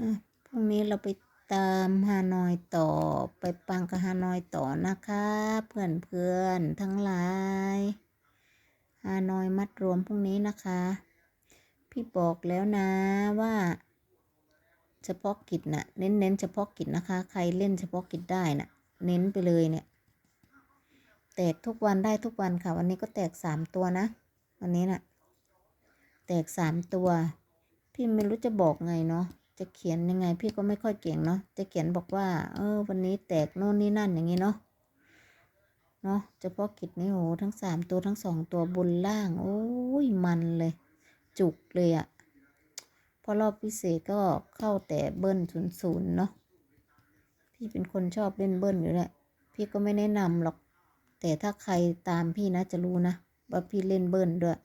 นะพรุ่งนี้เราไปตามฮานอยต่อไปปังกับฮานอยต่อนะคะเพื่อนเพื่อนๆทั้งหลายฮานอยมัดรวมพรุ่งนี้นะคะ พี่บอกแล้วนะว่าเฉพาะกิจนะ่ะเน้นเน้นเฉพาะกิจนะคะ ใครเล่นเฉพาะกิจได้นะ่ะ เน้นไปเลยเนี่ย แตกทุกวันได้ทุกวันค่ะ วันนี้ก็แตกสามตัวนะ วันนี้น่ะ แตกสามตัว พี่ไม่รู้จะบอกไงเนาะ จะเขียนยังไง พี่ก็ไม่ค่อยเก่งเนาะ จะเขียนบอกว่า เออ วันนี้แตกโน่นนี่นั่นอย่างงี้เนาะ เนาะเฉพาะกิจนี่โหทั้งสามตัวทั้งสองตัวบนล่าง โอ้ยมันเลย จุกเลยอะพอรอบพิเศษก็เข้าแต่เบิ้ลศูนย์ศูนย์เนาะ พี่เป็นคนชอบเล่นเบิ้ลอยู่แหละ พี่ก็ไม่แนะนำหรอก แต่ถ้าใครตามพี่นะจะรู้นะว่าพี่เล่นเบิ้ลด้วย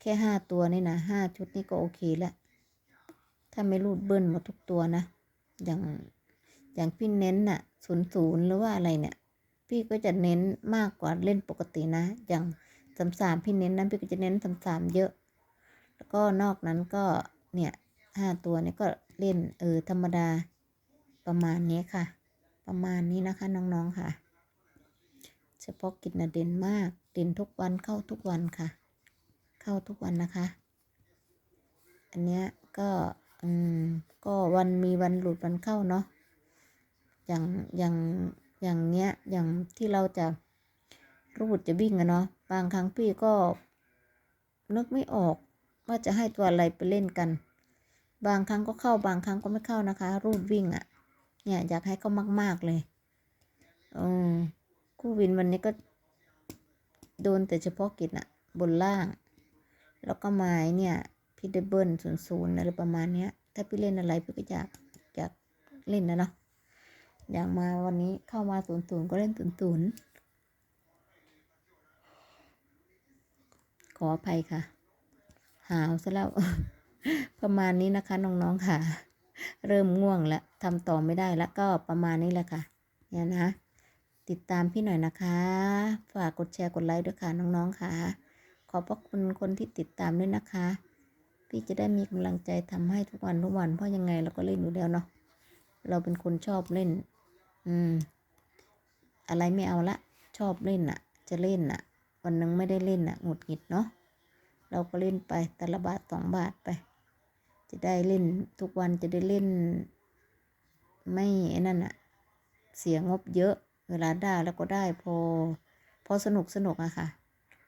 แค่ห้าตัวนี่นะห้าชุดนี่ก็โอเคแล้ว ถ้าไม่รูดเบิ้ลหมดทุกตัวนะ อย่างอย่างพี่เน้นน่ะศูนย์ศูนย์หรือว่าอะไรเนี่ย พี่ก็จะเน้นมากกว่าเล่นปกตินะ อย่างสามสามพี่เน้นนั้นพี่ก็จะเน้นสามสามเยอะ แล้วก็นอกนั้นก็เนี่ยห้าตัวเนี่ยก็เล่นเออธรรมดาประมาณนี้ค่ะ ประมาณนี้นะคะน้องๆค่ะ เฉพาะกิจนะเด่นมากเด่นทุกวันเข้าทุกวันค่ะ เข้าทุกวันนะคะ อันเนี้ยก็ อืม ก็วันมีวันหลุดวันเข้าเนาะ อย่างอย่างอย่างเนี้ย อย่างที่เราจะรูดจะวิ่งอะเนาะ บางครั้งพี่ก็นึกไม่ออกว่าจะให้ตัวอะไรไปเล่นกัน บางครั้งก็เข้าบางครั้งก็ไม่เข้านะคะ รูดวิ่งอะเนี่ยอยากให้เขามาก ๆเลยอืมคู่วินวันนี้ก็โดนแต่เฉพาะกิจอะบนล่าง แล้วก็ไม้เนี่ย พี่ได้เบิลศูนย์ศูนย์อะไรประมาณเนี้ย ถ้าพี่เล่นอะไรพี่ก็อยากอยากเล่นนะเนาะอยากมาวันนี้เข้ามาศูนย์ศูนย์ก็เล่นศูนย์ศูนย์ขออภัยค่ะ หาวซะแล้ว ประมาณนี้นะคะน้องๆค่ะ เริ่มง่วงแล้วทำต่อไม่ได้แล้วก็ประมาณนี้แหละค่ะ เนี่ยนะ ติดตามพี่หน่อยนะคะ ฝากกดแชร์กดไลค์ด้วยค่ะน้องๆค่ะ ขอบพระคุณคนที่ติดตามด้วยนะคะ พี่จะได้มีกำลังใจทำให้ทุกวันทุกวันเพราะยังไงเราก็เล่นอยู่แล้วเนาะเราเป็นคนชอบเล่น อืม อะไรไม่เอาละ ชอบเล่นอะจะเล่นอะวันหนึงไม่ได้เล่นอะหงุดหงิดเนาะเราก็เล่นไปแต่ละบาทสองบาทไป จะได้เล่นทุกวันจะได้เล่น ไม่ไอ้นั่นอะเสียงบเยอะ เวลาได้แล้วก็ได้พอ พอสนุกสนุกอะค่ะ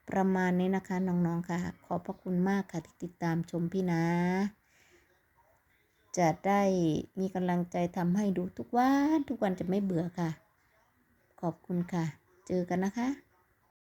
ประมาณนี้นะคะน้องๆค่ะ ขอบพระคุณมากค่ะที่ติดตามชมพี่นะ จะได้มีกำลังใจทำให้ดูทุกวัน ทุกวันจะไม่เบื่อค่ะ ขอบคุณค่ะ เจอกันนะคะ